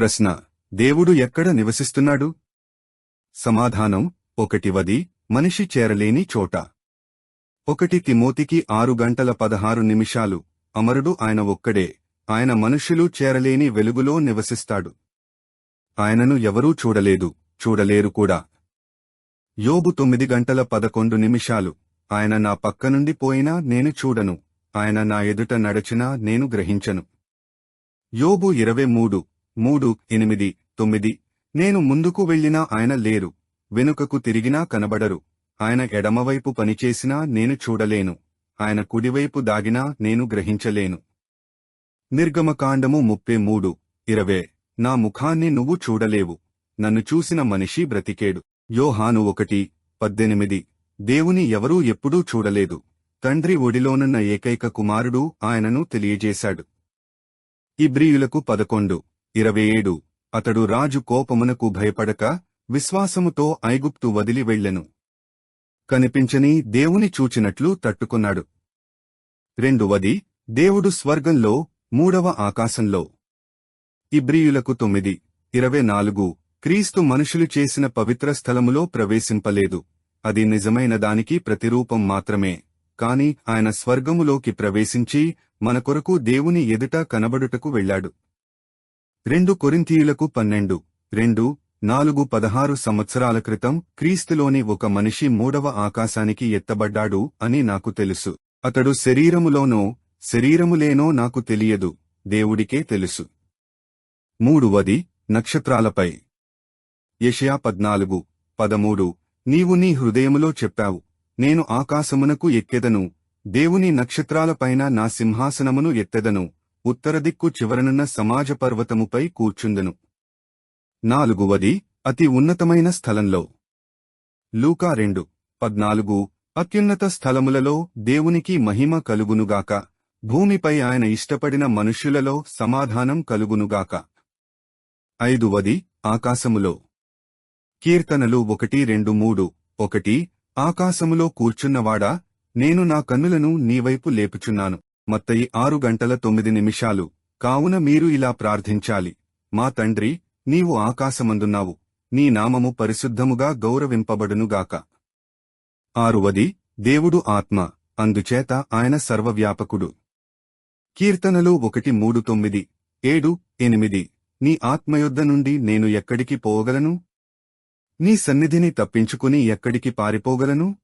ప్రశ్న దేవుడు ఎక్కడ నివసిస్తున్నాడు? సమాధానం ఒకటివది మనిషి చేరలేని చోట. ఒకటి తిమోతికి ఆరు గంటల పదహారు నిమిషాలు. అమరుడు ఆయన ఒక్కడే. ఆయన మనుష్యులు చేరలేని వెలుగులో నివసిస్తాడు. ఆయనను ఎవరూ చూడలేదు చూడలేరు కూడా. యోబు తొమ్మిది గంటల పదకొండు నిమిషాలు. ఆయన నా పక్క నుండి పోయినా నేను చూడను. ఆయన నా ఎదుట నడచినా నేను గ్రహించను. యోబు ఇరవై మూడు. మూడు ఎనిమిది తొమ్మిది. నేను ముందుకు వెళ్ళినా ఆయన లేరు. వెనుకకు తిరిగినా కనబడరు. ఆయన ఎడమవైపు పనిచేసినా నేను చూడలేను. ఆయన కుడివైపు దాగినా నేను గ్రహించలేను. నిర్గమకాండము ముప్పై మూడు. ఇరవే. నా ముఖాన్ని నువ్వు చూడలేవు. నన్ను చూసిన మనిషి బ్రతికేడు. యోహాను ఒకటి పద్దెనిమిది. దేవుని ఎవరూ ఎప్పుడూ చూడలేదు. తండ్రి ఒడిలోనున్న ఏకైక కుమారుడు ఆయనను తెలియజేశాడు. ఇబ్రియులకు పదకొండు. ఇరవై ఏడు అతడు రాజు కోపమునకు భయపడక విశ్వాసముతో ఐగుప్తు వదిలి వెళ్ళెను. కనిపించని దేవుని చూచినట్లు తట్టుకున్నాడు. రెండవది దేవుడు స్వర్గంలో మూడవ ఆకాశంలో. ఇబ్రియులకు తొమ్మిది ఇరవై నాలుగు. క్రీస్తు మనుషులు చేసిన పవిత్ర స్థలములో ప్రవేశింపలేదు. అది నిజమైన దానికి ప్రతిరూపం మాత్రమే. కాని ఆయన స్వర్గములోకి ప్రవేశించి మన కొరకు దేవుని ఎదుట కనబడుటకు వెళ్ళాడు. రెండు కొరింథీయులకు పన్నెండు రెండు నాలుగు పదహారు సంవత్సరాల క్రితం క్రీస్తులోని ఒక మనిషి మూడవ ఆకాశానికి ఎత్తబడ్డాడు అని నాకు తెలుసు. అతడు శరీరములోనో శరీరములేనో నాకు తెలియదు దేవుడికే తెలుసు. మూడవది నక్షత్రాలపై. యషయా పద్నాలుగు పదమూడు నీవు నీ హృదయములో చెప్పావు నేను ఆకాశమునకు ఎక్కెదను దేవుని నక్షత్రాలపైన నా సింహాసనమును ఎత్తెదను ఉత్తరదిక్కు చివరనున్న సమాజ పర్వతముపై కూర్చుందెను. నాలుగువది అతి ఉన్నతమైన స్థలంలో. లూకా రెండు పద్నాలుగు అత్యున్నత స్థలములలో దేవునికి మహిమ కలుగునుగాక భూమిపై ఆయన ఇష్టపడిన మనుష్యులలో సమాధానం కలుగునుగాక. ఐదువది ఆకాశములో. కీర్తనలు ఒకటి రెండు మూడు ఒకటి ఆకాశములో కూర్చున్నవాడా నేను నా కన్నులను నీవైపు లేపుచున్నాను. మత్తయి ఆరు గంటల తొమ్మిది నిమిషాలు. కావున మీరు ఇలా ప్రార్థించాలి. మా తండ్రి నీవు ఆకాశమందున్నావు. నీ నామము పరిశుద్ధముగా గౌరవింపబడునుగాక. ఆరువది దేవుడు ఆత్మ అందుచేత ఆయన సర్వవ్యాపకుడు. కీర్తనలు ఒకటి మూడు తొమ్మిది ఏడు ఎనిమిది. నీ ఆత్మయుద్ధ నుండి నేను ఎక్కడికి పోగలను నీ సన్నిధిని తప్పించుకుని ఎక్కడికి పారిపోగలను?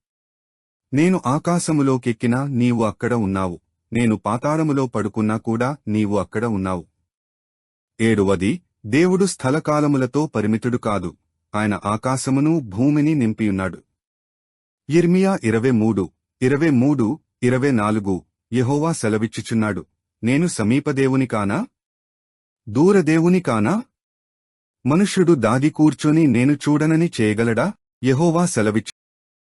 నేను ఆకాశములోకెక్కినా నీవు అక్కడ ఉన్నావు. నేను పాతాళములో పడుకున్నా కూడా నీవు అక్కడ ఉన్నావు. ఏడవది దేవుడు స్థలకాలములతో పరిమితుడు కాదు. ఆయన ఆకాశమును భూమిని నింపియున్నాడు. ఇర్మియా ఇరవై మూడు ఇరవై మూడు ఇరవై నాలుగు యహోవా సెలవిచ్చుచున్నాడు. నేను సమీపదేవుని కానా? దూరదేవుని కానా? మనుష్యుడు దాగి కూర్చొని నేను చూడనని చేయగలడా? యహోవా సెలవిచ్చు